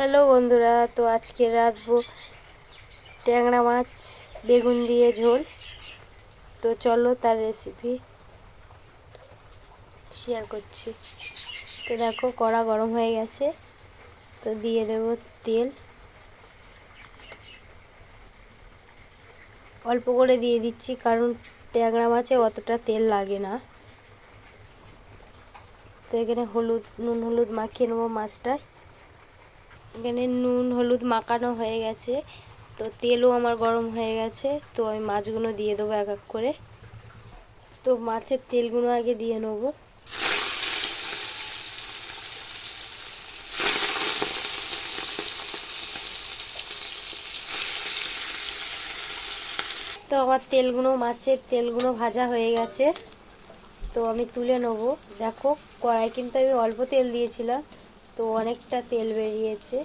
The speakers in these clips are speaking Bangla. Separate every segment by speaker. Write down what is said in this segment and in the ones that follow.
Speaker 1: হ্যালো বন্ধুরা, তো আজকে রাঁধবো ট্যাংরা মাছ, বেগুন দিয়ে ঝোল। তো চলো তার রেসিপি শেয়ার করছি। তো দেখো কড়া গরম হয়ে গেছে, তো দিয়ে দেব তেল। অল্প করে দিয়ে দিচ্ছি, কারণ ট্যাংরা মাছে অতটা তেল লাগে না। তো এখানে হলুদ, নুন হলুদ মাখিয়ে নেব মাছটায়। এখানে নুন, হলুদ মাখানো হয়ে গেছে। তো তেলও আমার গরম হয়ে গেছে। তো আমি মাছগুলো দিয়ে দেবো এক এক করে। তো মাছের তেলগুলো আগে দিয়ে নেব। তো আমার তেলগুলো, মাছের তেলগুলো ভাজা হয়ে গেছে। তো আমি তুলে নেব। দেখো, কড়াই কিন্তু আমি অল্প তেল দিয়েছিলাম। তো অনেকটা তেল বেরিয়েছে।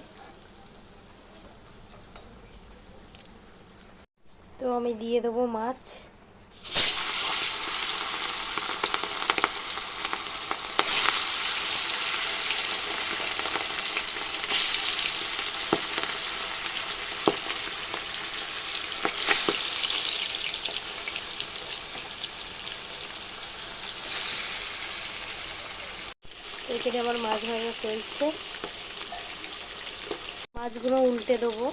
Speaker 1: তো আমি দিয়ে দেবো মাছ। এখানে আমার মাছ ভাজা চলছে। মাছগুলো উল্টে দেবো।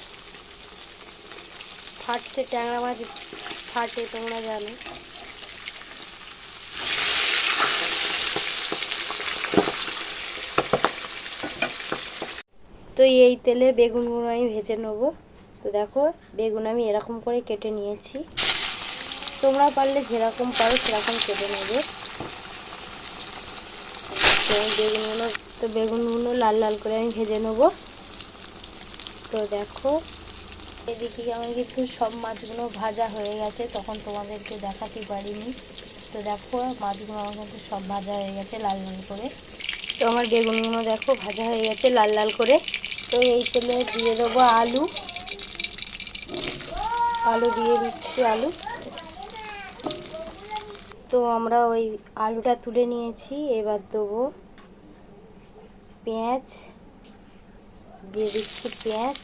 Speaker 1: ফাটছে ট্যাংরা মাছ, ফাটে তোমরা জানো। তো এই তেলে বেগুনগুলো আমি ভেজে নেব। তো দেখো, বেগুন আমি এরকম করে কেটে নিয়েছি। তোমরা পারলে যেরকম পারো সেরকম কেটে নেবে। বেগুনগুলো তো বেগুনগুলো লাল লাল করে আমি ভেজে নেব। তো দেখো, এদিকে আমার কিন্তু সব মাছগুলো ভাজা হয়ে গেছে, তখন তোমাদেরকে দেখাতে পারিনি। তো দেখো, মাছগুলো আমার কিন্তু সব ভাজা হয়ে গেছে লাল লাল করে। তো আমার বেগুনগুলো দেখো ভাজা হয়ে গেছে লাল লাল করে। তো এই তেলে দিয়ে দেবো আলু। আলু দিয়ে দিচ্ছি আলু। তো আমরা ওই আলুটা তুলে নিয়েছি, এবার দেবো পেঁয়াজ, দিয়ে দিচ্ছি পেঁয়াজ।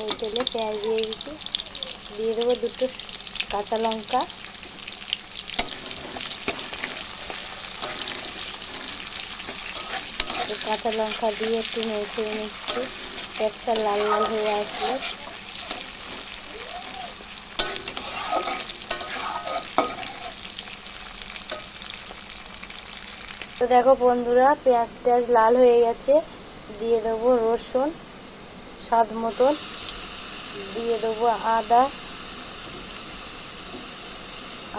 Speaker 1: ওই তেলে পেঁয়াজ দিয়ে দিচ্ছি। দিয়ে দেবো দুটো কাঁচা লঙ্কা। কাঁচা লঙ্কা দিয়ে একটু নেড়ে নিচ্ছি। পেঁয়াজটা লাল লাল হয়ে আসলে তো দেখো বন্ধুরা, পেঁয়াজ টেয়াজ লাল হয়ে গেছে। দিয়ে দেবো রসুন, স্বাদ মতন। দিয়ে দেবো আদা।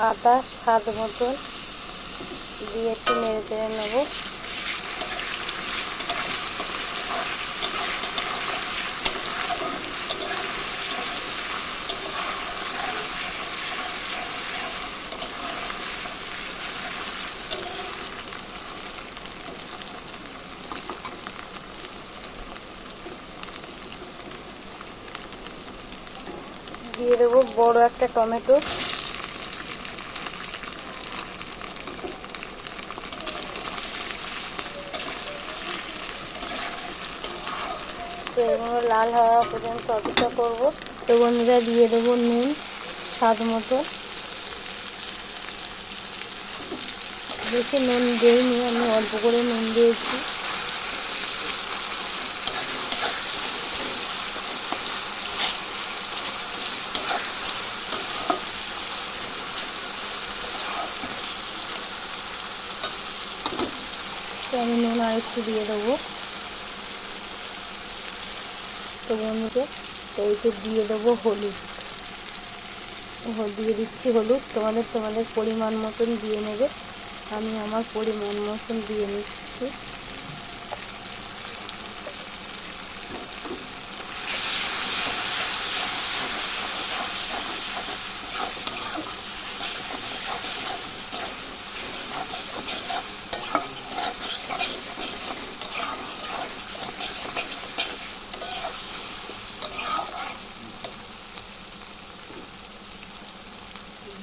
Speaker 1: আদা স্বাদ মতন। দিয়ে একটু নেড়ে চেড়ে নেব। দিয়ে দেবো বড় একটা টমেটো। এগুলো লাল হওয়া পর্যন্ত অপেক্ষা করব। তো বন্ধুরা, দিয়ে দেবো নুন স্বাদ মতো। বেশি নুন দিইনি, আমি অল্প করে নুন দিয়েছি তো আমি নুন আর একটু দিয়ে দেবো। তো বন্ধুকে, তো এইটু দিয়ে দেবো হলুদ দিয়ে দিচ্ছি হলুদ, তোমাদের তোমাদের পরিমাণ মতন দিয়ে নেবে। আমি আমার পরিমাণ মতন দিয়ে নিচ্ছি।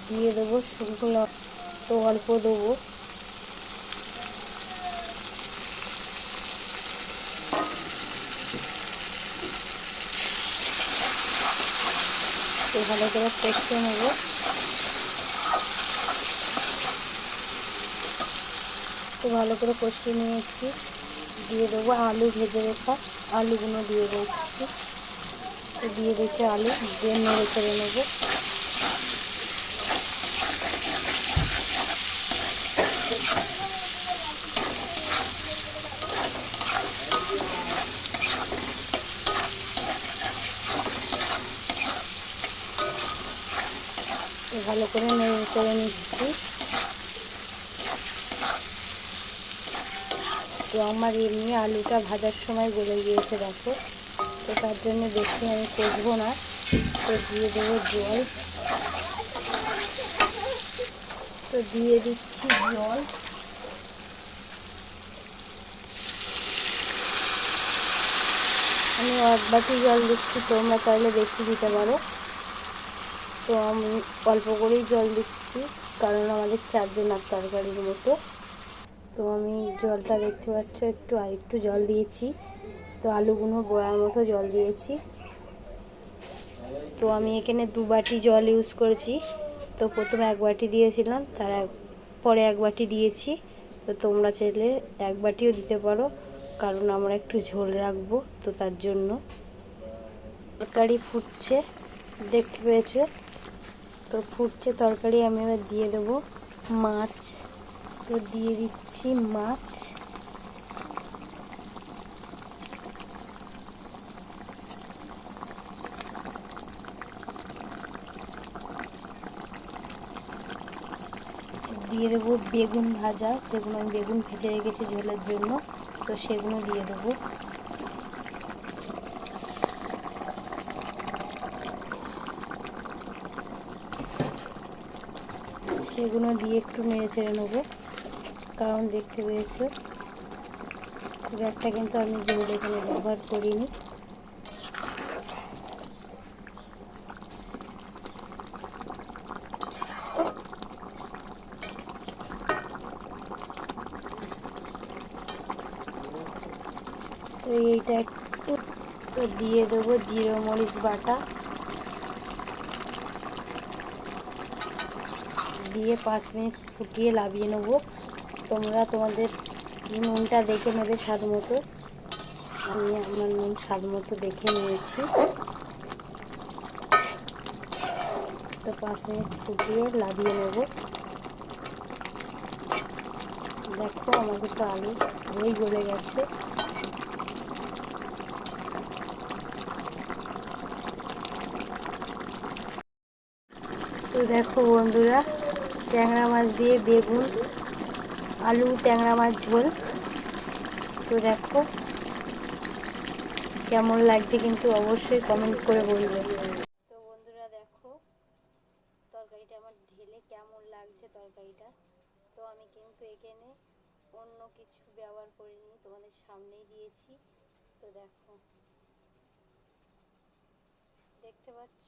Speaker 1: দিয়ে দেবো শুকনো তো অল্প দেবো। ভালো করে কষতে নেব। তো ভালো করে কষতে নিয়েছি। দিয়ে দেবো আলু ভেজে রেখা আলুগুলো দিয়ে দিচ্ছি। তো দিয়ে দিচ্ছি আলু, দিয়ে নেড়ে করে নেব। করে নেড়ে করে নিচ্ছি। তো আমার এমনি আলুটা ভাজার সময় গলে গিয়েছে, দেখো। তো তার জন্য বেশি আমি কষবো না। তো দিয়ে দেবো জল। তো দিয়ে দিচ্ছি জল। আমি এক বাটি জল দিচ্ছি, তোমরা চাইলে বেশি দিতে পারো। তো আমি অল্প করেই জল দিচ্ছি, কারণ আমাদের চারজনের তরকারির মতো। তো আমি জলটা দেখতে পাচ্ছ, একটু আর একটু জল দিয়েছি। তো আলুগুলো গোড়ার মতো জল দিয়েছি। তো আমি এখানে দু বাটি জল ইউজ করেছি। তো প্রথমে এক বাটি দিয়েছিলাম, তার এক, পরে এক বাটি দিয়েছি। তো তোমরা চাইলে এক বাটিও দিতে পারো, কারণ আমরা একটু ঝোল রাখব, তো তার জন্য। তরকারি ফুটছে, দেখতে পেয়েছ? তো ফুটছে তরকারি, আমি এবার দিয়ে দেবো মাছ। তো দিয়ে দিচ্ছি মাছ। দিয়ে দেবো বেগুন ভাজা। যেগুলো আমি বেগুন ভেজে রেখেছি ঝোলের জন্য, তো সেগুলো দিয়ে দেবো। সেগুলো দিয়ে একটু নেড়ে চেড়ে নেব। কারণ দেখতে পেয়েছ, খুব একটা কিন্তু আমি জল এখানে ব্যবহার করিনি। তো এইটা একটু দিয়ে দেবো জিরো মরিচ বাটা। দিয়ে পাঁচ মিনিট ফুটিয়ে লাভিয়ে নেব। তোমরা তোমাদের নুনটা দেখে নেবে স্বাদ মতো। আমি আমার নুন স্বাদ মতো দেখে নিয়েছি। তো পাঁচ মিনিট ফুটিয়ে লাভিয়ে নেব। দেখো আমাদের তো আলু পুরোই গলে গেছে। তো দেখো বন্ধুরা ট্যাংরা মাছ দিয়ে বেগুন, আলু, ট্যাংরা মাছ, ঝোল। তো দেখো কেমন লাগছে কিন্তু অবশ্যই কমেন্ট করে বলবে। তো বন্ধুরা দেখো, তরকারিটা আমার ঢেলে কেমন লাগছে তরকারিটা। তো আমি কিন্তু এখানে অন্য কিছু ব্যবহার করিনি, তোমাদের সামনেই দিয়েছি। তো দেখো, দেখতে পাচ্ছ?